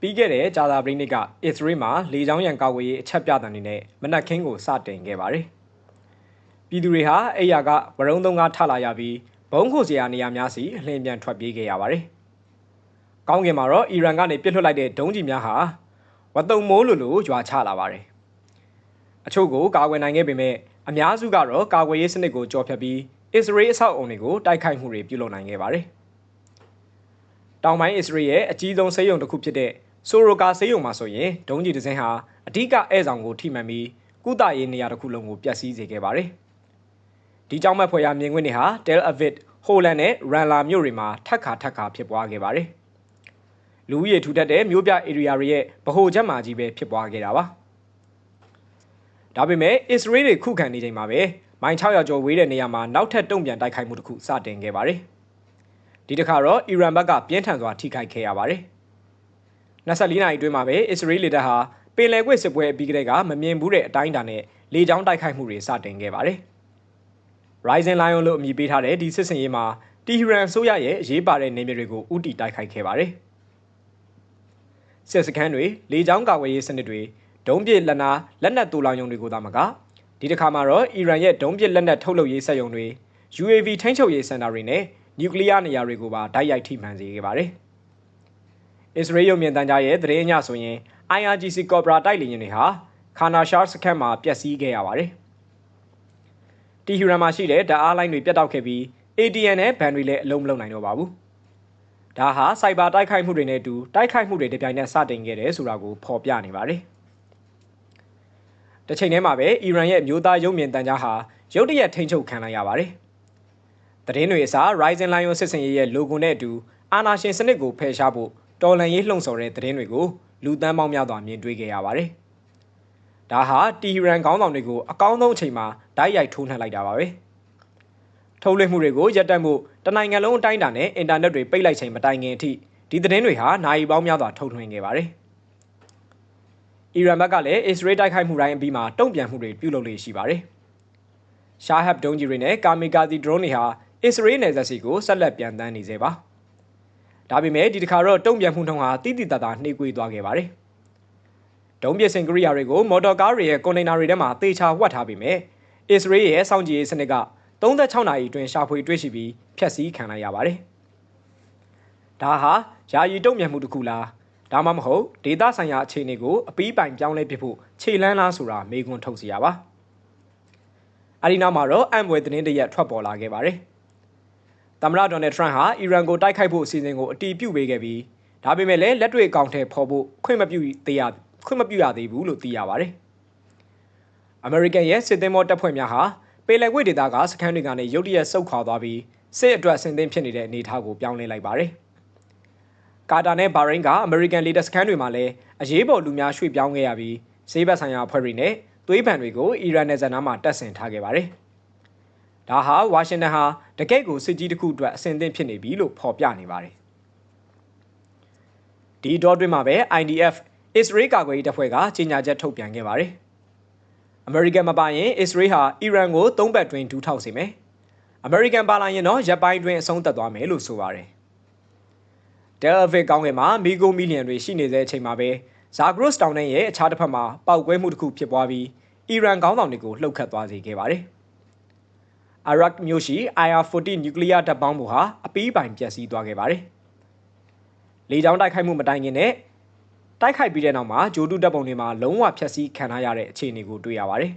ပြီးခဲ့တဲ့ဂျာသာပရိနစ်ကအစ္စရေးမှာလေကြောင်းရန်ကာကွယ်ရေးအချက်ပြတဲ့အနေနဲ့မနက်ခင်းကိုစတင်ခဲ့ပါတယ်။ပြည်သူတွေဟာအဲ့ရကဝရုံသုံးကားထလာရပြီးဘုံခိုစရာနေရာများစီအလင်းပြန်ထွက်ပြေးခဲ့ရပါတယ်။ကောင်းကင်မှာတော့အီရန်ကနေပစ်လွှတ်လိုက်တဲ့ဒုံးကျည်များဟာဝတ်တုံမိုးလိုလိုရွာချလာပါတယ်။အချို့ကိုကာကွယ်နိုင်ခဲ့ပေမဲ့အများစုကတော့ကာကွယ်ရေးစနစ်ကိုကြော်ဖြတ်ပြီးအစ္စရေးအဆောက်အုံတွေကိုတိုက်ခိုက်မှုတွေပြုလုပ်နိုင်ခဲ့ပါတယ်။တောင်ပိုင်းအစ္စရေးရဲ့အကြီးဆုံးဆေးရုံတစ်ခုဖြစ်တဲ့ ဆိုရိုကာဆေးရုံမှာဆိုရင်ဒုံးကျည်တစ်စင်းဟာအဓိကဧည့်ဆောင်ကိုထိမှန်ပြီးကုသရေးနေရာတစ်ခုလုံးကိုပျက်စီးစေခဲ့ပါတယ်။ဒီကြောင့်မဲ့ဖွယ်ရာမြင်ကွင်းတွေဟာ Tel Aviv, Holland နဲ့ Ranla မြို့တွေမှာထပ်ခါထပ်ခါဖြစ်ပွားခဲ့ပါတယ်။လူဦးရေထူထပ်တဲ့မြို့ပြ area တွေရဲ့ဗဟိုချက်မှာကြီးပဲဖြစ်ပွားခဲ့တာပါ။ဒါပေမဲ့အစ္စရေးတွေခုခံနေချိန်မှာပဲမိုင်600ကျော်ဝေးတဲ့နေရာမှာနောက်ထပ်တုံ့ပြန်တိုက်ခိုက်မှုတစ်ခုစတင်ခဲ့ပါတယ်။ဒီတစ်ခါတော့အီရန်ဘက်ကပြင်းထန်စွာထိခိုက်ခဲ့ရပါတယ်။ 24နာရီအတွင်းမှာပဲအစ္စရေးလေတပ်ဟာပင်လယ်ကွေ့စစ်ပွဲပြီးကတည်းကမမြင်ဘူးတဲ့အတိုင်းအတာနဲ့လေကြောင်းတိုက်ခိုက်မှုတွေစတင်ခဲ့ပါတယ်။ Rising Lion လို့အမည်ပေးထားတဲ့ဒီစစ်စင်ရေးမှာတီဟီရန်ဆိုရရဲ့အရေးပါတဲ့နေမြေတွေကိုဥတီတိုက်ခိုက်ခဲ့ပါတယ်။စစ်စခန်းတွေလေကြောင်းကာကွယ်ရေးစနစ်တွေဒုံးပစ်လက်နာလက်နက်တူလောင်ယုံတွေကိုသာမကဒီတစ်ခါမှာတော့အီရန်ရဲ့ဒုံးပစ်လက်နက်ထုတ်လုပ်ရေးစက်ရုံတွေ UAV ထိန်းချုပ်ရေးစင်တာတွေနဲ့နျူကလ িয়ার နေရာတွေကိုပါတိုက်ရိုက်ထိမှန်စေခဲ့ပါတယ်။ အစ္စရေးရုံမြင့်တန်းကြားရဲ့သတင်းအညဆိုရင် IRGC Cobra တိုက်လေယာဉ်တွေဟာခါနာရှာစခန်းမှာပျက်စီးခဲ့ရပါတယ်။တီဟီရန်မှာရှိတဲ့ဓာတ်အားလိုင်းတွေပြတ်တောက်ခဲ့ပြီး ATN နဲ့ဘန်တွေလည်းအလုံးမလုံးနိုင်တော့ပါဘူး။ဒါဟာစိုက်ဘာတိုက်ခိုက်မှုတွေနဲ့အတူတိုက်ခိုက်မှုတွေတပြိုင်နက်စတင်ခဲ့တယ်ဆိုတာကိုဖော်ပြနေပါတယ်။တစ်ချိန်တည်းမှာပဲအီရန်ရဲ့မျိုးသားရုံမြင့်တန်းကြားဟာရုတ်တရက်ထိန်းချုပ်ခံလိုက်ရပါတယ်။သတင်းတွေအစား Ryzen Lion စစ်စင်ရေးရဲ့ logo နဲ့အတူအာနာရှင်စနစ်ကိုဖယ်ရှားဖို့ တော်လန်ရေးလှုံ့ဆော်တဲ့သတင်းတွေကိုလူသန်းပေါင်းများစွာမြင်တွေ့ခဲ့ရပါတယ်။ဒါဟာတီဟီရန်ခေါင်းဆောင်တွေကိုအကောင်းဆုံးအချိန်မှာဓာတ်ရိုက်ထိုးနှက်လိုက်တာပါပဲ။ထုတ်လွှင့်မှုတွေကိုရပ်တန့်မှုတနိုင်ငံလုံးအတိုင်းအတာနဲ့အင်တာနက်တွေပိတ်လိုက်ချိန်မတိုင်ခင်အထိဒီသတင်းတွေဟာနိုင်ပေါင်းများစွာထုတ်လွှင့်ခဲ့ပါတယ်။အီရန်ဘက်ကလည်းအစ္စရေးတိုက်ခိုက်မှုတိုင်းအပြီးမှာတုံ့ပြန်မှုတွေပြုလုပ်လေရှိပါတယ်။ရှာဟပ်ဒုံးကြီးတွေနဲ့ကာမီကာစီဒရုန်းတွေဟာအစ္စရေးနယ်စပ်စီကိုဆက်လက်ပြန်တန်းနေစေပါ။ ဒါပေမဲ့ဒီတစ်ခါတော့တုံ့ပြန်မှုနှုန်းဟာတိတိတသားနှေးကွေးသွားခဲ့ပါတယ်။ဒုံးပစ်စင်ကရိယာတွေကိုမော်တော်ကားတွေရဲ့ကွန်တိန်နာတွေထဲမှာသေချာဝှက်ထားပေမဲ့အစ္စရေးရဲ့စောင့်ကြည့်ရေးစနစ်က36နာရီအတွင်းရှာဖွေတွေ့ရှိပြီးဖျက်ဆီးခံလိုက်ရပါတယ်။ဒါဟာယာယီတုံ့ပြန်မှုတစ်ခုလားဒါမှမဟုတ်ဒေတာဆိုင်ရာအခြေအနေကိုအပီးပိုင်ပြောင်းလဲပစ်ဖို့ခြေလန်းလားဆိုတာမေးခွန်းထုတ်စီရပါ။အဒီနောက်မှာတော့အံပွဲသတင်းတရက်ထွက်ပေါ်လာခဲ့ပါတယ်။ သမ္မတဒေါ်နယ်ထရန့်ဟာအီရန်ကိုတိုက်ခိုက်ဖို့အစီအစဉ်ကိုအတီးပြုတ်ပေးခဲ့ပြီးဒါပေမဲ့လည်းလက်တွေ့အကောင့်ထဲပေါ်ဖို့ခွင့်မပြုသေးရခွင့်မပြုရသေးဘူးလို့သိရပါတယ်။အမေရိကန်ရဲ့စစ်သည်မောတပ်ဖွဲ့များဟာပေလယ်ကွေ့ဒေသကစခန်းတွေကနေရုတ်တရက်ဆုတ်ခွာသွားပြီးစစ်အတွက်ဆင်သင့်ဖြစ်နေတဲ့အနေအထားကိုပြောင်းလဲလိုက်ပါတယ်။ကာတာနဲ့ဘာရိန်းကအမေရိကန်လေတပ်စခန်းတွေမှာလည်းအရေးပေါ်လူများရွှေ့ပြောင်းခဲ့ရပြီးဈေးဘက်ဆိုင်ရာအဖွဲ့တွေနဲ့သွေးပန်တွေကိုအီရန်နယ်စပ်နားမှာတပ်ဆင်ထားခဲ့ပါတယ်။ ဒါဟာဝါရှင်တန်ဟာတကယ့်ကိုစစ်ကြီးတစ်ခုအတွက်အဆင်သင့်ဖြစ်နေပြီလို့ဖော်ပြနေပါတယ်ဒီတော့တွင်မှာပဲ IDF Israel ကာကွယ်ရေးတပ်ဖွဲ့ကကြေညာချက်ထုတ်ပြန်ခဲ့ပါတယ်အမေရိကန်မပါရင်အစ္စရေးဟာအီရန်ကိုသုံးဘက်တွင်ဒူးထောက်စေမယ်အမေရိကန်ပါလာရင်တော့ရပ်ပိုင်းတွင်အဆုံးသတ်သွားမယ်လို့ဆိုပါတယ်ဒဲလ်ဗစ်ကောင်းကင်မှာမီဂိုမီလီယံတွေရှိနေတဲ့အချိန်မှာပဲဇာဂရုစ်တောင်နဲ့ရဲ့အခြားတစ်ဖက်မှာပောက်ကွဲမှုတစ်ခုဖြစ်ပွားပြီးအီရန်ခေါင်းဆောင်တွေကိုလှုပ်ခတ်သွားစေခဲ့ပါတယ်။ အရက်မြို့ရှိ IR-40 နျူကလ িয়ার တပ်ပေါင်းမှုဟာအပီးပိုင်ပျက်စီးသွားခဲ့ပါတယ်။လေကြောင်းတိုက်ခိုက်မှုမတိုင်ခင်နဲ့တိုက်ခိုက်ပြီးတဲ့နောက်မှာဂျိုတူတပ်ပုံတွေမှာလုံးဝဖျက်ဆီးခံထားရတဲ့အခြေအနေကိုတွေ့ရပါတယ်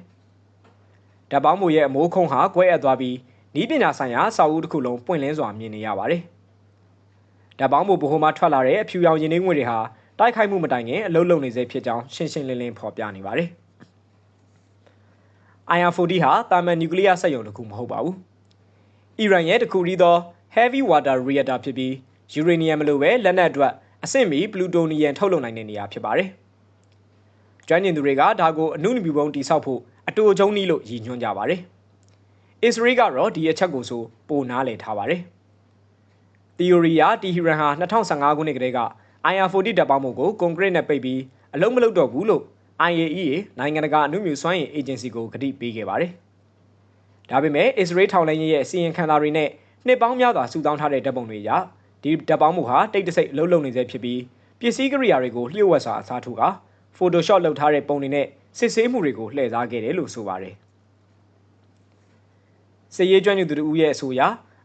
။တပ်ပေါင်းမှုရဲ့အမိုးခုံးဟာကွဲအပ်သွားပြီးဤပညာဆိုင်ရာစာအုပ်တစ်ခုလုံးပွင့်လင်းစွာမြင်နေရပါတယ်။တပ်ပေါင်းမှုဘိုဟိုမှာထွက်လာတဲ့အဖြူရောင်ရင်းနှီးငွေတွေဟာတိုက်ခိုက်မှုမတိုင်ခင်အလုံးလုံးနေစေဖြစ်ကြောင်းရှင်းရှင်းလင်းလင်းဖော်ပြနေပါတယ်။ IR-40 ဟာတာမန်နျူကလ িয়ার စက်ရုံတစ်ခုမဟုတ်ပါဘူး။အီရန်ရဲ့တခုတည်းသော heavy water reactor ဖြစ်ပြီးယူရေနီယံမလိုပဲလက်နက်အတွက်အဆင့်မီပလူတိုနီယံထုတ်လုပ်နိုင်တဲ့နေရာဖြစ်ပါတယ်။ကျွမ်းကျင်သူတွေကဒါကိုအနုနည်းပုံတိစောက်ဖို့အတူအကျုံးနည်းလို့ရည်ညွှန်းကြပါတယ်။အစ္စရေးကတော့ဒီအချက်ကိုဆိုပိုနားလည်ထားပါတယ်။ theory အတီဟီရန်ဟာ2015ခုနှစ်ကတည်းက IR-40 တပ်ပေါင်းမှုကိုကွန်ကရစ်နဲ့ပိတ်ပြီးအလုံးမလုံးတော့ဘူးလို့ IAEA နိုင်ငံတကာအမှုမြူစွမ်းအင်အေဂျင်စီကိုကတိပေးခဲ့ပါတယ်။ဒါပေမဲ့အစ္စရေးထောင်လိုင်းရဲ့စီရင်ခံစာတွေနဲ့နှစ်ပေါင်းများစွာစုဆောင်းထားတဲ့ဓာတ်ပုံတွေအရဒီဓာတ်ပေါင်းမှုဟာတိတ်တဆိတ်လှုပ်လှုပ်နေစေဖြစ်ပြီးပစ္စည်းကိရိယာတွေကိုလျှို့ဝှက်စွာအစားထိုးက Photoshop လုပ်ထားတဲ့ပုံတွေနဲ့စစ်ဆေးမှုတွေကိုလှည့်စားခဲ့တယ်လို့ဆိုပါတယ်။စစ်ရေးကျွမ်းကျင်သူတို့ရဲ့အဆိုအရ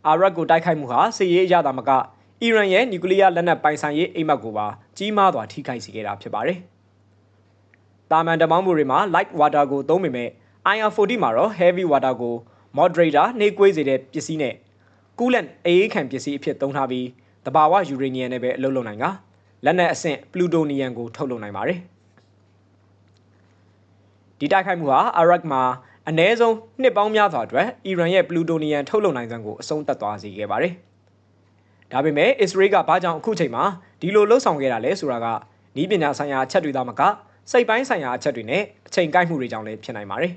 အာရပ်ကိုတိုက်ခိုက်မှုဟာစစ်ရေးအရသာမကအီရန်ရဲ့နျူကလ িয়ার လက်နက်ပိုင်ဆိုင်ရေးအိမ်မက်ကိုပါကြီးမားစွာထိခိုက်စေခဲ့တာဖြစ်ပါတယ်။ တာမန်တမောင်းမှုတွေမှာ light water ကိုသုံးပေမဲ့ IR40 မှာတော့ heavy water ကို moderator နှိကွေးစေတဲ့ပစ္စည်းနဲ့ coolant အေးခံပစ္စည်းအဖြစ်သုံးထားပြီးတဘာဝယူရေနီယံနဲ့ပဲအလုပ်လုပ်နိုင်ကလက်နက်အဆင့်ပလူတိုနီယံကိုထုတ်လုပ်နိုင်ပါတယ်။ဒီတိုက်ခိုက်မှုဟာအာရက်မှာအ ਨੇ ဆုံးနှစ်ပေါင်းများစွာအတွက်အီရန်ရဲ့ပလူတိုနီယံထုတ်လုပ်နိုင်စွမ်းကိုအဆုံးသတ်သွားစေခဲ့ပါတယ်။ဒါပေမဲ့အစ္စရေးကဘာကြောင့်အခုချိန်မှာဒီလိုလှုပ်ဆောင်ခဲ့တာလဲဆိုတာကဤပညာဆိုင်ရာအချက်တွေသာမက စိတ်ပိုင်းဆိုင်ရာအချက်တွေနဲ့အချိန်ကိုက်မှုတွေကြောင့်လည်းဖြစ်နိုင်ပါတယ်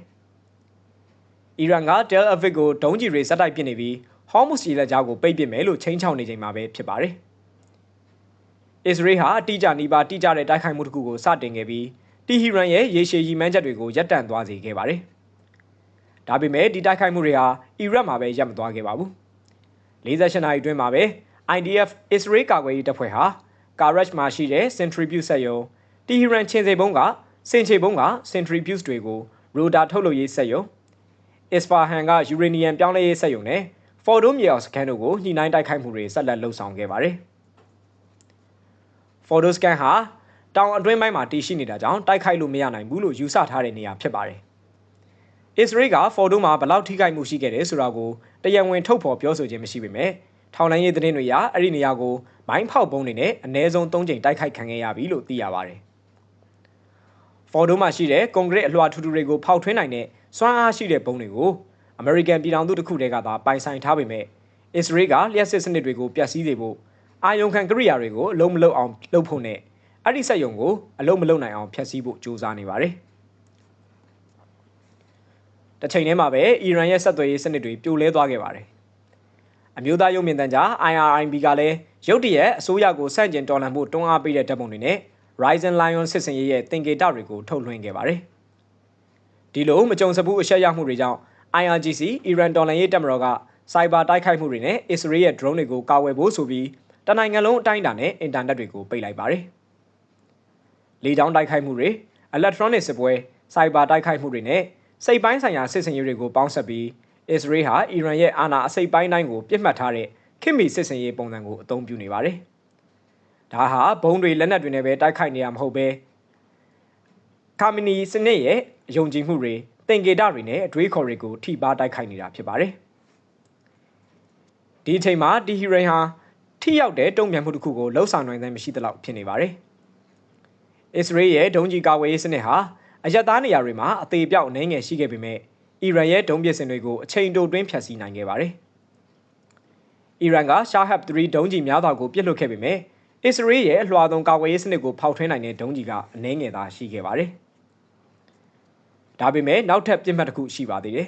။အီရန်က Tel Aviv ကိုဒုံးကျည်တွေစက်တိုက်ပစ်နေပြီးဟောမုစ်ရေလက်ကြားကိုပိတ်ပစ်မယ်လို့ချိန်ချောင်းနေချိန်မှာပဲဖြစ်ပါတယ်။အစ္စရေးဟာအတိအကျနီးပါးတိကျတဲ့တိုက်ခိုက်မှုတစ်ခုကိုစတင်ခဲ့ပြီးတီဟီရန်ရဲ့ရေရှည်ရည်မှန်းချက်တွေကိုရပ်တန့်သွားစေခဲ့ပါတယ်။ဒါပေမဲ့ဒီတိုက်ခိုက်မှုတွေဟာအီရတ်မှာပဲရပ်မသွားခဲ့ပါဘူး။48နာရီအတွင်းမှာပဲ IDF အစ္စရေးကာကွယ်ရေးတပ်ဖွဲ့ဟာကာရက်မှာရှိတဲ့ Centrifuge စက်ရုံ တီဟီရန်ချင်းစေဘုံကစင်ချေဘုံက Centrifuge တွေကိုရိုတာထုတ်လုပ်ရေးစက်ရုံအစ္စဖာဟန်ကယူရေနီယံပြောင်းလဲရေးစက်ရုံနဲ့ဖော်ဒိုမြေအောင်စကန်တို့ကိုညှိနှိုင်းတိုက်ခိုက်မှုတွေဆက်လက်လှုပ်ဆောင်ခဲ့ပါတယ်။ Photoscan ဟာတောင်အတွင်းပိုင်းမှာတည်ရှိနေတာကြောင့်တိုက်ခိုက်လို့မရနိုင်ဘူးလို့ယူဆထားတဲ့နေရာဖြစ်ပါတယ်။ Israel က Photo မှာဘလောက်ထိခိုက်မှုရှိခဲ့တယ်ဆိုတာကိုတရားဝင်ထုတ်ဖော်ပြောဆိုခြင်းမရှိပေမဲ့ထောင်လိုင်းရေးသတင်းတွေအရအဲ့ဒီနေရာကိုမိုင်းဖောက်ပုံးတွေနဲ့အ ਨੇ ဆုံး၃ချိန်တိုက်ခိုက်ခံခဲ့ရပြီလို့သိရပါတယ်။ Photo မှာရှိတဲ့ကွန်ကရစ်အလွှာထူထူတွေကိုဖောက်ထွင်းနိုင်တဲ့စွမ်းအားရှိတဲ့ပုံတွေကိုအမေရိကန်ပြည်ထောင်စုတစ်ခုတည်းကသာပိုင်ဆိုင်ထားပေမဲ့ Israel ကလျှက်စစ်စနစ်တွေကိုပျက်စီးစေဖို့အာယုံခံကရိယာတွေကိုအလုံးမလုံးအောင်လုပ်ဖို့နဲ့အဲ့ဒီစက်ယုံကိုအလုံးမလုံးနိုင်အောင်ဖျက်ဆီးဖို့ကြိုးစားနေပါတယ်။တစ်ချိန်တည်းမှာပဲအီရန်ရဲ့ဆက်သွယ်ရေးစနစ်တွေပြိုလဲသွားခဲ့ပါတယ်။အမျိုးသားရုပ်မြင်သံကြား IRIB ကလည်းရုတ်တရက်အစိုးရကိုဆန့်ကျင်တော်လှန်ဖို့တွန်းအားပေးတဲ့ဓာတ်ပုံတွေနဲ့ Ryzen Lion စစ်စင်ရေးရဲ့သင်္ကေတတွေကိုထုတ်လွှင့်ခဲ့ပါတယ်။ဒီလိုမကြုံစဘူးအရှက်ရမှုတွေကြောင့် IRGC အီရန်တော်လှန်ရေးတပ်မတော်ကစိုက်ဘာတိုက်ခိုက်မှုတွေနဲ့အစ္စရေးရဲ့ drone တွေကိုကာကွယ်ဖို့ဆိုပြီးတနိုင်ငံလုံးအတိုင်းအတာနဲ့အင်တာနက်တွေကိုပိတ်လိုက်ပါတယ်။လေကြောင်းတိုက်ခိုက်မှုတွေ electronic စစ်ပွဲစိုက်ဘာတိုက်ခိုက်မှုတွေနဲ့စိတ်ပိုင်းဆိုင်ရာစစ်စင်ရေးတွေကိုပေါင်းစပ်ပြီးအစ္စရေးဟာအီရန်ရဲ့အာဏာအစိတ်ပိုင်းတိုင်းကိုပြစ်မှတ်ထားတဲ့ခင်မီစစ်စင်ရေးပုံစံကိုအသုံးပြုနေပါတယ်။ ဒါဟာဘုံတွေလက်နက်တွေနဲ့ပဲတိုက်ခိုက်နေရမဟုတ်ပဲကာမီနီစနစ်ရဲ့ယုံကြည်မှုတွေသင်္ကေတတွေနဲ့အတွေးခေါ်တွေကိုထိပါတိုက်ခိုက်နေတာဖြစ်ပါတယ်။ဒီအချိန်မှာတီဟီရိန်ဟာထိရောက်တဲ့တုံ့ပြန်မှုတစ်ခုကိုလှုပ်ဆောင်နိုင်တဲ့မရှိသလောက်ဖြစ်နေပါတယ်။အစ္စရေးရဲ့ဒုံးကြီးကာဝေးရေးစနစ်ဟာအယက်သားနေရာတွေမှာအသေးပြောက်အနေငယ်ရှိခဲ့ပေမဲ့အီရန်ရဲ့ဒုံးပစ်စင်တွေကိုအချိန်တိုတွင်းဖျက်ဆီးနိုင်ခဲ့ပါတယ်။အီရန်ကရှာဟပ်3ဒုံးကြီးများစွာကိုပစ်လွှတ်ခဲ့ပေမဲ့ အစ္စရေးရဲ့အလွှာသုံးကာဝေးရေးစနစ်ကိုဖောက်ထွင်းနိုင်တဲ့ဒုံးကြီးကအနှဲငယ်သာရှိခဲ့ပါတယ်။ဒါပေမဲ့နောက်ထပ်ပြစ်မှတ်တစ်ခုရှိပါသေးတယ်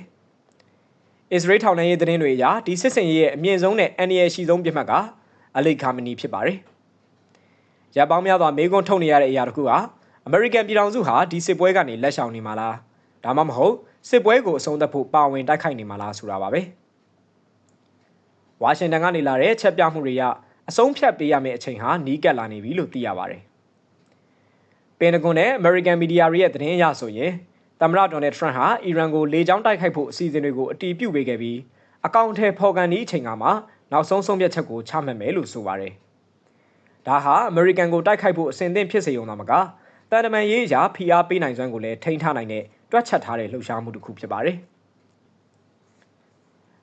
။အစ္စရေးထောက်လှမ်းရေးသတင်းတွေအရဒီစစ်စင်ရေးရဲ့အမြင့်ဆုံးနဲ့အန်ဒီရဲ့ရှိဆုံးပြစ်မှတ်ကအလိခါမနီဖြစ်ပါတယ်။ရပ်ပေါင်းများစွာမေးခွန်းထုတ်နေရတဲ့အရာတစ်ခုဟာအမေရိကန်ပြည်ထောင်စုဟာဒီစစ်ပွဲကနေလက်ရှောင်နေမှာလားဒါမှမဟုတ်စစ်ပွဲကိုအဆုံးသတ်ဖို့ပါဝင်တိုက်ခိုက်နေမှာလားဆိုတာပါပဲ။ဝါရှင်တန်ကနေလာတဲ့ချက်ပြမှုတွေရ အဆုံးဖြတ်ပေးရမယ့်အချိန်ဟာနီးကပ်လာနေပြီလို့သိရပါတယ်။ပင်တဂွန်နဲ့အမေရိကန်မီဒီယာတွေရဲ့သတင်းအရဆိုရင်သမ္မတဒေါ်နယ်ထရန့်ဟာအီရန်ကိုလေကြောင်းတိုက်ခိုက်ဖို့အစီအစဉ်တွေကိုအတီးပြုတ်ပေးခဲ့ပြီးအကောင့်ထဲဖော်ကန်ဒီအချိန်ကမှနောက်ဆုံးဆုံးဖြတ်ချက်ကိုချမှတ်မယ်လို့ဆိုပါတယ်။ဒါဟာအမေရိကန်ကိုတိုက်ခိုက်ဖို့အစဉ်သင့်ဖြစ်စေုံသာမကတန်တမန်ရေးအရာဖိအားပေးနိုင်စွမ်းကိုလည်းထိန်းထားနိုင်တဲ့တွက်ချက်ထားတဲ့လှုပ်ရှားမှုတစ်ခုဖြစ်ပါတယ်။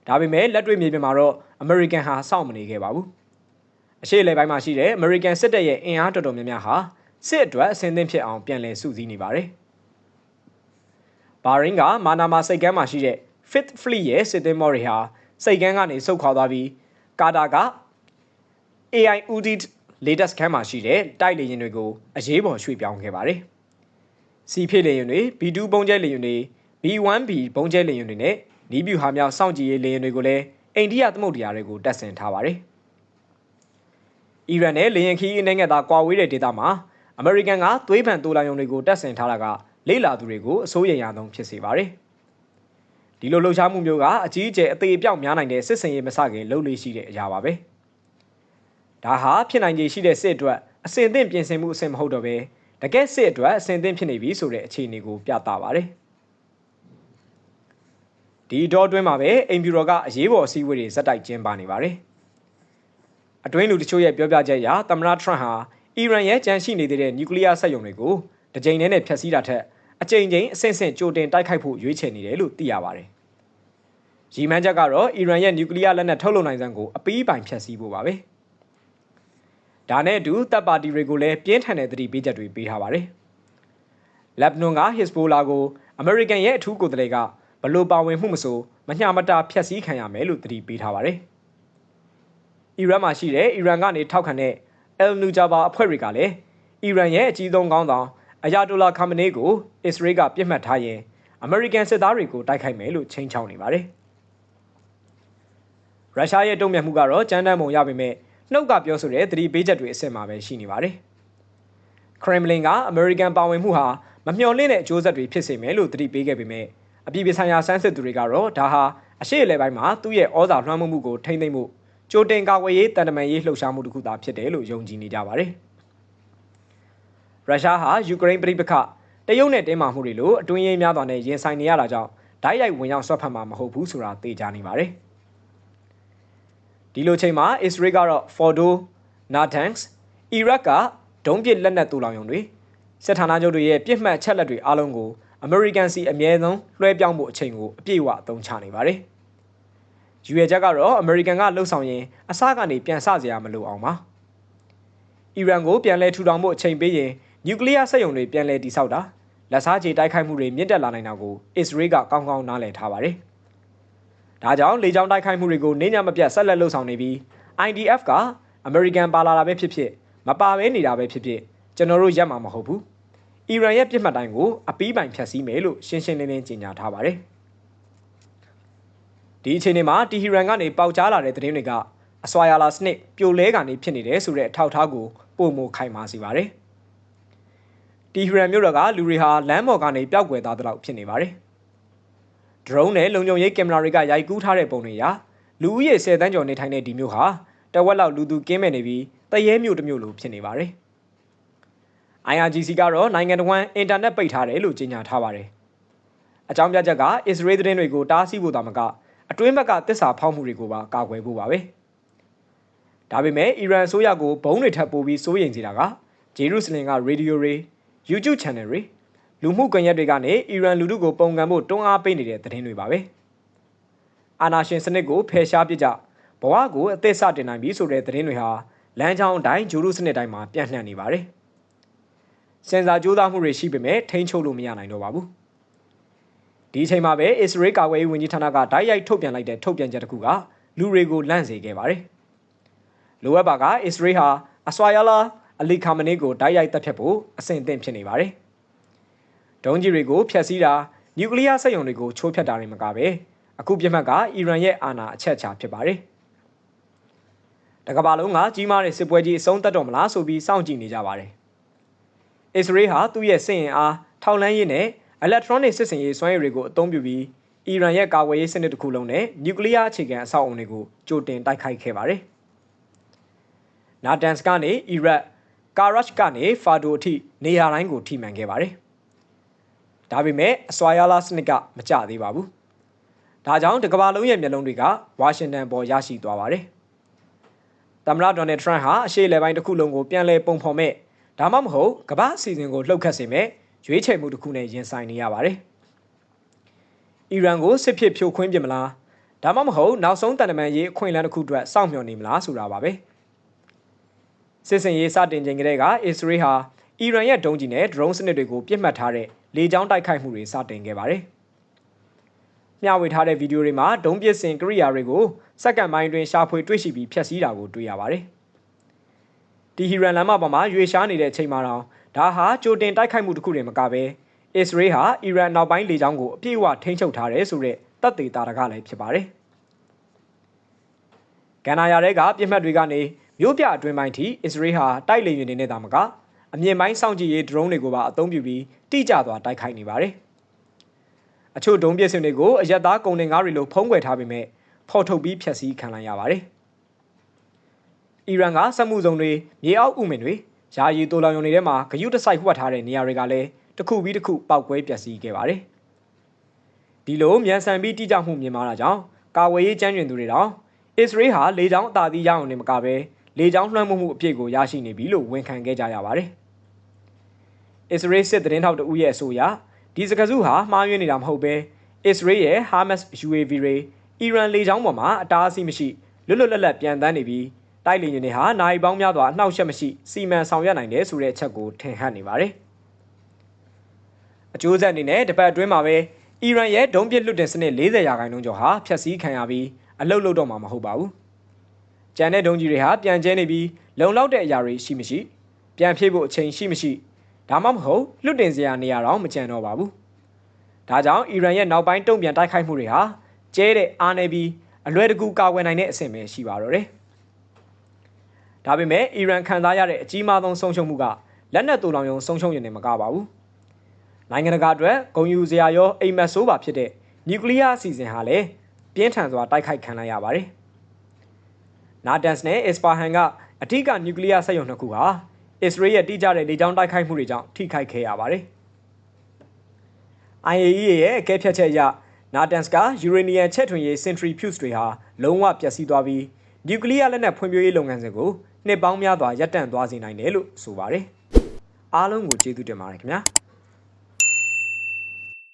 ဒါပေမဲ့လက်တွေ့မြေပြင်မှာတော့အမေရိကန်ဟာစောင့်မနေခဲ့ပါဘူး။ အရှေ့လေပိုင်းမှာရှိတဲ့အမေရိကန်စစ်တပ်ရဲ့အင်အားတော်တော်များများဟာစစ်အတွက်အစဉ်သင့်ဖြစ်အောင်ပြန်လည်စုစည်းနေပါတယ်။ဘာရင်းကမာနာမာစိတ်ကမ်းမှာရှိတဲ့ Fifth Fleet ရဲ့စစ်သင်္ဘောတွေဟာစိတ်ကမ်းကနေဆုတ်ခွာသွားပြီးကာတာက AI Udit latest ခန်းမှာရှိတဲ့တိုက်လေယာဉ်တွေကိုအရေးပေါ်ရွှေ့ပြောင်းခဲ့ပါတယ်။စီဖြစ်လေယာဉ်တွေ B2 ပုံကျဲလေယာဉ်တွေ B1B ပုံကျဲလေယာဉ်တွေနဲ့နီးပြူဟာမြောက်စောင့်ကြည့်ရေးလေယာဉ်တွေကိုလည်းအိန္ဒိယသမုဒ္ဒရာတွေကိုတပ်ဆင်ထားပါတယ်။ အီရန်နဲ့လေယာဉ်ခီးအနေနဲ့သာကွာဝေးတဲ့ဒေသမှာအမေရိကန်ကသွေးပန်တူလာယုံတွေကိုတပ်ဆင်ထားတာကလေ့လာသူတွေကိုအစိုးရရဆုံးဖြစ်စေပါတယ်။ဒီလိုလှုပ်ရှားမှုမျိုးကအကြီးအကျယ်အသေးအပြောက်များနိုင်တဲ့စစ်စင်ရေးမစခင်လှုပ်လေရှိတဲ့အရာပါပဲ။ဒါဟာဖြစ်နိုင်ခြေရှိတဲ့စစ်အတွက်အစင်သင့်ပြင်ဆင်မှုအဆင့်မဟုတ်တော့ဘဲတကယ်စစ်အတွက်အစင်သင့်ဖြစ်နေပြီဆိုတဲ့အခြေအနေကိုပြသပါတယ်ဒီတော့အတွင်းမှာပဲအိမ်ဖြူတော်ကအရေးပေါ်အစည်းအဝေးတွေဇက်တိုက်ကျင်းပနေပါတယ် အတွင်းလူတချို့ရဲ့ပြောပြချက်အရသမ္မတထရန့်ဟာအီရန်ရဲ့ကြမ်းရှိနေသေးတဲ့နျူကလ িয়ার စက်ရုံတွေကိုတစ်ကြိမ်နဲ့ဖျက်ဆီးတာထက်အကြိမ်ကြိမ်အဆင့်ဆင့်ကြိုတင်တိုက်ခိုက်ဖို့ရွေးချယ်နေတယ်လို့သိရပါတယ်။ရီမန်းချက်ကတော့အီရန်ရဲ့နျူကလ িয়ার လက်နက်ထုတ်လုပ်နိုင်စမ်းကိုအပီးပိုင်ဖျက်ဆီးဖို့ပါပဲ။ဒါနဲ့အတူတပ်ပါတီတွေကိုလည်းပြင်းထန်တဲ့သတိပေးချက်တွေပေးထားပါတယ်။လက်ဘနွန်ကဟစ်စဘိုလာကိုအမေရိကန်ရဲ့အထူးကိုယ်စားလှယ်ကဘလို့ပါဝင်မှုမဆိုမညှမတာဖျက်ဆီးခံရမယ်လို့သတိပေးထားပါတယ်။ အီရန်မှာရှိတဲ့အီရန်ကနေထောက်ခံတဲ့အယ်နူဂျာဘာအဖွဲ့တွေကလည်းအီရန်ရဲ့အကြီးဆုံးခေါင်းဆောင်အယာတိုလာခါမနီကိုအစ္စရေးကပြစ်မှတ်ထားရင်အမေရိကန်စစ်သားတွေကိုတိုက်ခိုက်မယ်လို့ချိန်ချောက်နေပါတယ်။ရုရှားရဲ့တုံ့ပြန်မှုကတော့ကြမ်းတမ်းပုံရပေမဲ့နှုတ်ကပြောဆိုတဲ့သတိပေးချက်တွေအစ်စ်မှာပဲရှိနေပါတယ်။ခရမ်လင်ကအမေရိကန်ပါဝင်မှုဟာမမျှော်လင့်တဲ့အကျိုးဆက်တွေဖြစ်စေမယ်လို့သတိပေးခဲ့ပေမဲ့အပြည်ပြည်ဆိုင်ရာစမ်းစစ်သူတွေကတော့ဒါဟာအရှိအလဲပိုင်းမှာသူ့ရဲ့ဩဇာလွှမ်းမိုးမှုကိုထိမ့်သိမ့်မှု ကြိုတင်ကာကွယ်ရေးတန်တမာရေးလှုပ်ရှားမှုတစ်ခုသာဖြစ်တယ်လို့ယုံကြည်နေကြပါတယ်။ရုရှားဟာယူကရိန်းပြည်ပခတရုတ်နဲ့တင်းမာမှုတွေလိုအတွင်းရေးများစွာနဲ့ရင်ဆိုင်နေရတာကြောင့်ဓာတ်ရိုက်ဝင်ရောက်ဆွတ်ဖက်မှာမဟုတ်ဘူးဆိုတာသိကြနေပါတယ်ဒီလိုချိန်မှာအစ္စရေးကတော့ Fordo, Natanz, Iraq ကဒုံးပစ်လက်နက်တူလောင်ရုံတွေစစ်ဌာနချုပ်တွေရဲ့ပြစ်မှတ်ချက်လက်တွေအားလုံးကို American စီအမြဲဆုံးလွှဲပြောင်းမှုအချိန်ကိုအပြည့်အဝအသုံးချနေပါတယ်။ ယူရချက်ကတော့ American ကလှုပ်ဆောင်ရင်အစကနေပြန်ဆစရာမလိုအောင်ပါ။အီရန်ကိုပြန်လဲထူထောင်ဖို့အချိန်ပေးရင်နျူကလ িয়ার စက်ရုံတွေပြန်လည်တည်ဆောက်တာလက်စားချေတိုက်ခိုက်မှုတွေမြင့်တက်လာနိုင်တာကိုအစ္စရေးကကောင်းကောင်းနားလည်ထားပါတယ်။ဒါကြောင့်လေကြောင်းတိုက်ခိုက်မှုတွေကိုနေညမပြတ်ဆက်လက်လှုပ်ဆောင်နေပြီး IDF ကအမေရိကန်ပါလာတာပဲဖြစ်ဖြစ်မပါဘဲနေတာပဲဖြစ်ဖြစ်ကျွန်တော်တို့ရက်မှာမဟုတ်ဘူး။အီရန်ရဲ့ပြစ်မှတ်တိုင်းကိုအပီးပိုင်ဖျက်ဆီးမယ်လို့ရှင်းရှင်းလင်းလင်းကြေညာထားပါတယ်။ ဒီအချိန်မှာတီဟီရန်ကနေပေါက်ကြားလာတဲ့သတင်းတွေကအဆွာယာလာစနစ်ပြိုလဲကနေဖြစ်နေတယ်ဆိုတဲ့အထောက်အထားကိုပုံမခိုင်မာစေပါတယ်။တီဟီရန်မြို့တော်ကလူတွေဟာလမ်းပေါ်ကနေပျောက်ကွယ်သွားတဲ့လောက်ဖြစ်နေပါတယ်။ drone နဲ့လုံခြုံရေးကင်မရာတွေကရိုက်ကူးထားတဲ့ပုံတွေရာလူဦးရေ10တန်းကျော်နေထိုင်တဲ့ဒီမြို့ဟာတဝက်လောက်လူသူကင်းမဲ့နေပြီးတရဲမြို့တစ်မြို့လိုဖြစ်နေပါတယ်။ IRGC ကတော့နိုင်ငံတော်ဝန်အင်တာနက်ပိတ်ထားတယ်လို့ကြေညာထားပါတယ်။အကြောင်းပြချက်ကအစ္စရေးသတင်းတွေကိုတားဆီးဖို့တာမက အတွင်းဘက်ကတစ္ဆာဖောက်မှုတွေကိုပါကာကွယ်ဖို့ပါပဲ။ဒါပေမဲ့အီရန်အစိုးရကိုဘုံတွေထပ်ပိုးပြီးစိုးရိမ်စေတာကဂျေရုဆလင်ကရေဒီယိုတွေ YouTube channel တွေလူမှုကွန်ရက်တွေကနေအီရန်လူထုကိုပုံကန်ဖို့တွန်းအားပေးနေတဲ့သတင်းတွေပါပဲအာနာရှင်စနစ်ကိုဖယ်ရှားပစ်ကြဘဝကိုအသက်ဆတင်နိုင်ပြီဆိုတဲ့သတင်းတွေဟာလမ်းကြောင်းအတိုင်းဂျူရုစနစ်တိုင်းမှာပြန့်နှံ့နေပါတယ်စင်စာကြိုးစားမှုတွေရှိပေမဲ့ထိန်းချုပ်လို့မရနိုင်တော့ပါဘူး ဒီအချိန်မှာပဲအစ္စရေးကာကွယ်ရေးဝန်ကြီးဌာနကဓာတ်ရိုက်ထုတ်ပြန်လိုက်တဲ့ထုတ်ပြန်ချက်တစ်ခုကလူတွေကိုလန့်စေခဲ့ပါတယ်လိုအပ်ပါကအစ္စရေးဟာအဆွာယာလာအလီခါမနီကိုတိုက်ရိုက်တပ်ဖြတ်ဖို့အဆင်သင့်ဖြစ်နေပါတယ်။ဒုံးကြီးတွေကိုဖျက်ဆီးတာနျူကလ িয়ার စက်ရုံတွေကိုချိုးဖျက်တာတွေမကပဲအခုပြစ်မှတ်ကအီရန်ရဲ့အာဏာအချက်အချာဖြစ်ပါတယ်။တကဘာလုံးကကြီးမားတဲ့စစ်ပွဲကြီးအဆုံးသတ်တော့မလားဆိုပြီးစောင့်ကြည့်နေကြပါတယ်။အစ္စရေးဟာသူ့ရဲ့စစ်ရင်အားထောက်လန်းရေးနဲ့ electronic စစ်စင်ရေးစွမ်းရည်တွေကိုအသုံးပြုပြီးအီရန်ရဲ့ကာကွယ်ရေးစနစ်တစ်ခုလုံးနဲ့နျူကလ িয়ার အခြေခံအဆောက်အအုံတွေကိုကြိုတင်တိုက်ခိုက်ခဲ့ပါတယ်။နာတန်စ်ကနေအီရတ်ကာရက်ချ်ကနေဖာဒိုအထိနေရာတိုင်းကိုထိမှန်ခဲ့ပါတယ်။ဒါပေမဲ့အစွာယာလာစနစ်ကမကြသေးပါဘူး။ဒါကြောင့်တကမ္ဘာလုံးရဲ့မျက်လုံးတွေကဝါရှင်တန်ပေါ်ရရှိသွားပါတယ်။သမ္မတဒေါ်နယ်ထရန့်ဟာအရှေ့အလယ်ပိုင်းတစ်ခုလုံးကိုပြန်လည်ပုံဖော်မဲ့ဒါမှမဟုတ်ကမ္ဘာအစီအစဉ်ကိုလှုပ်ခတ်စေမဲ့ ရွေးချယ်မှုတစ်ခုနဲ့ရင်ဆိုင်နေရပါတယ်။အီရန်ကိုစစ်ဖြစ်ဖြိုခွင်းပြမလားဒါမှမဟုတ်နောက်ဆုံးတန်တမန်ရေးအခွင့်အလမ်းတစ်ခုအတွက်စောင့်မျှော်နေမလားဆိုတာပါပဲ။စစ်စင်ရေးစတင်ချိန်ကတည်းကအစ္စရေးဟာအီရန်ရဲ့ဒုံးကျည်နဲ့ဒရုန်းစနစ်တွေကိုပြစ်မှတ်ထားတဲ့လေကြောင်းတိုက်ခိုက်မှုတွေစတင်ခဲ့ပါတယ်။မျှဝေထားတဲ့ဗီဒီယိုတွေမှာဒုံးပစ်စင်ကိရိယာတွေကိုစက္ကန့်ပိုင်းတွင်ရှာဖွေတွေ့ရှိပြီးဖျက်ဆီးတာကိုတွေ့ရပါတယ်။ဒီဟီရန်လမ်းမပေါ်မှာရွေရှားနေတဲ့အချိန်မှာတော့ ဒါဟာကြိုတင်တိုက်ခိုက်မှုတစ်ခုတည်းမကဘဲအစ္စရေးဟာအီရန်နောက်ပိုင်းလေကြောင်းကိုအပြည့်အဝထိန်းချုပ်ထားတယ်ဆိုတဲ့တပ်သေးတာတကလည်းဖြစ်ပါတယ်။ကန်နာယာတွေကပြစ်မှတ်တွေကနေမြို့ပြအတွင်းပိုင်းထိအစ္စရေးဟာတိုက်လေယာဉ်တွေနဲ့တာမကအမြင့်ပိုင်းစောင့်ကြည့်ရေးဒရုန်းတွေကိုပါအသုံးပြုပြီးတိကျစွာတိုက်ခိုက်နေပါတယ်။အချို့ဒုံးပစ်စင်တွေကိုအရက်သားကုန်တင်ကားတွေလိုဖုံးကွယ်ထားပေမဲ့ဖော်ထုတ်ပြီးဖျက်ဆီးခံလိုက်ရပါတယ်။အီရန်ကစက်မှုစုံတွေမြေအောက်ဥမင်တွေ။ ယာယီတိုလောင်ယုံတွေထဲမှာဂယုတစိုက်ဝှက်ထားတဲ့နေရာတွေကလည်းတစ်ခုပြီးတစ်ခုပောက်ကွဲပျက်စီးခဲ့ပါတယ်။ဒီလိုမြန်ဆန်ပြီးတိကျမှုမြင်မာတာကြောင့်ကာဝေးရေးကျန်းကျင်သူတွေတောင်အစ္စရေးဟာလေကြောင်းအသာသီးရအောင်နေမကပဲလေကြောင်းလွှမ်းမိုးမှုအပြည့်ကိုရရှိနေပြီလို့ဝန်ခံခဲ့ကြရပါတယ်။အစ္စရေးစစ်သတင်းထောက်တဦးရဲ့အဆိုအရဒီစကားစုဟာမှားယွင်းနေတာမဟုတ်ပဲအစ္စရေးရဲ့ Hamas UAV တွေအီရန်လေကြောင်းပေါ်မှာအတားအဆီးမရှိလွတ်လွတ်လပ်လပ်ပြန်တန်းနေပြီး တိုက်လေယာဉ်တွေဟာနိုင်ပေါင်းများစွာအနှောက်အယှက်မရှိစီမံဆောင်ရွက်နိုင်တယ်ဆိုတဲ့အချက်ကိုထင်ဟပ်နေပါတယ်။အကျိုးဆက်အနေနဲ့တပတ်အတွင်းမှာပဲအီရန်ရဲ့ဒုံးပစ်လွတ်တင်စနစ်40ရာခိုင်နှုန်းကျော်ဟာဖျက်ဆီးခံရပြီးအလုတ်လုတ်တော့မှာမဟုတ်ပါဘူး။ကြံတဲ့ဒုံးကြီးတွေဟာပြန်ကျဲနေပြီးလုံလောက်တဲ့အရာတွေရှိမရှိပြန်ဖြည့်ဖို့အချိန်ရှိမရှိဒါမှမဟုတ်လွတ်တင်စရာနေရာတော့မကြံတော့ပါဘူး။ဒါကြောင့်အီရန်ရဲ့နောက်ပိုင်းတုံ့ပြန်တိုက်ခိုက်မှုတွေဟာကျဲတဲ့အားနေပြီးအလွယ်တကူကာကွယ်နိုင်တဲ့အဆင့်ပဲရှိပါတော့တယ်။ ဒါပေမဲ့အီရန်ခံစားရတဲ့အကြီးမားဆုံးဆုံးရှုံးမှုကလက်နက်တူလောင်ယုံဆုံးရှုံးရင်လည်းမကပါဘူး။နိုင်ငံတကာအတွက်ဂုံယူစရာရောအိမ်မက်ဆိုးပါဖြစ်တဲ့နျူကလ িয়ার အစီအစဉ်ဟာလည်းပြင်းထန်စွာတိုက်ခိုက်ခံလိုက်ရပါတယ်။နာတန်စ်နဲ့အစ္စပါဟန်ကအထူးကနျူကလ িয়ার စက်ရုံနှစ်ခုဟာအစ္စရေးရဲ့တိကျတဲ့လေကြောင်းတိုက်ခိုက်မှုတွေကြောင့်ထိခိုက်ခဲ့ရပါတယ်။ IAEA ရဲ့အကဲဖြတ်ချက်အရနာတန်စ်ကယူရေနီယံချက်ထွင်ရေး centrifuge တွေဟာလုံးဝပျက်စီးသွားပြီးနျူကလ িয়ার လက်နက်ဖွံ့ဖြိုးရေးလုပ်ငန်းစဉ်ကို နှစ်ပေါင်းများစွာရပ်တန့်သွားစေနိုင်တယ်လို့ဆိုပါတယ်။အားလုံးကိုကျေးဇူးတင်ပါတယ်ခင်ဗျာ။